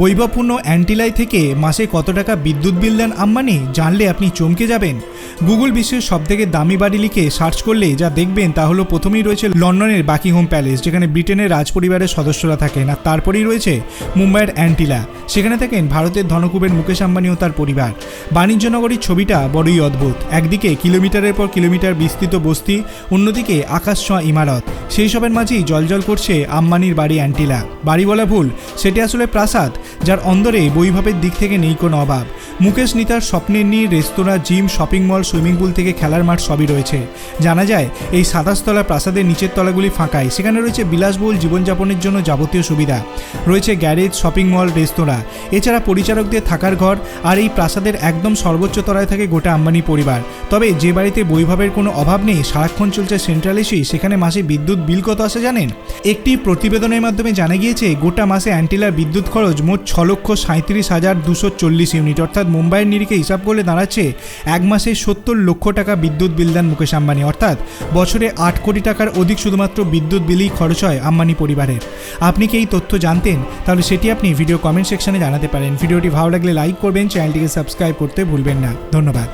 বৈভবপূর্ণ অ্যান্টিলাই থেকে মাসে কত টাকা বিদ্যুৎ বিল দেন আম্বানি জানলে আপনি চমকে যাবেন। গুগল বিশ্বের সবথেকে দামি বাড়ি লিখে সার্চ করলে যা দেখবেন তা হলো প্রথমেই রয়েছে লন্ডনের বাকি হোম প্যালেস, যেখানে ব্রিটেনের রাজপরিবারের সদস্যরা থাকেন, আর তারপরেই রয়েছে মুম্বাইয়ের অ্যান্টিলা। সেখানে থাকেন ভারতের ধনকুবের মুকেশ আম্বানি ও তার পরিবার। বাণিজ্য নগরীর ছবিটা বড়ই অদ্ভুত। একদিকে কিলোমিটারের পর কিলোমিটার বিস্তৃত বস্তি, অন্যদিকে আকাশ ছোঁয়া ইমারত। সেই সবের মাঝেই জলজল করছে আম্বানির বাড়ি অ্যান্টিলা। বাড়ি বলা ভুল, সেটি আসলে প্রাসাদ। যার অন্দরে বৈভবের দিক থেকে নেই কোনো অভাব। মুকেশ নিতার স্বপ্নের নিয়ে restaurant, gym, shopping mall, swimming pool থেকে খেলার মাঠ সবই রয়েছে। জানা যায়, এই সাতাশতলা প্রাসাদের নিচের তলাগুলি ফাঁকায় সেখানে রয়েছে বিলাসবহুল জীবনযাপনের জন্য যাবতীয় সুবিধা। রয়েছে গ্যারেজ, শপিং মল, রেস্তোরাঁ। এছাড়া পরিচারকদের থাকার ঘর আর এই প্রাসাদের একদম সর্বোচ্চ তলায় থাকে গোটা আম্বানি পরিবার। তবে যে বাড়িতে বৈভবের কোনো অভাব নেই, সারাক্ষণ চলছে সেন্ট্রাল এসি সেখানে মাসে বিদ্যুৎ বিল কত আসে জানেন? একটি প্রতিবেদনের মাধ্যমে জানা গিয়েছে, গোটা মাসে অ্যান্টিলার বিদ্যুৎ খরচ মোট ছ লক্ষ সাঁত্রিশ হাজার দুশো চল্লিশ ইউনিট। অর্থাৎ মুম্বাইয়ের নিরিখে হিসাব করলে দাঁড়াচ্ছে এক মাসে সত্তর লক্ষ টাকা বিদ্যুৎ বিল দেন মুকেশ আম্বানি। অর্থাৎ বছরে আট কোটি টাকার অধিক শুধুমাত্র বিদ্যুৎ বিলই খরচ হয় আম্বানি পরিবারের। আপনি কি এই তথ্য জানতেন? তাহলে সেটি আপনি ভিডিও কমেন্ট সেকশনে জানাতে পারেন। ভিডিওটি ভালো লাগলে লাইক করবেন, চ্যানেলটিকে সাবস্ক্রাইব করতে ভুলবেন না। ধন্যবাদ।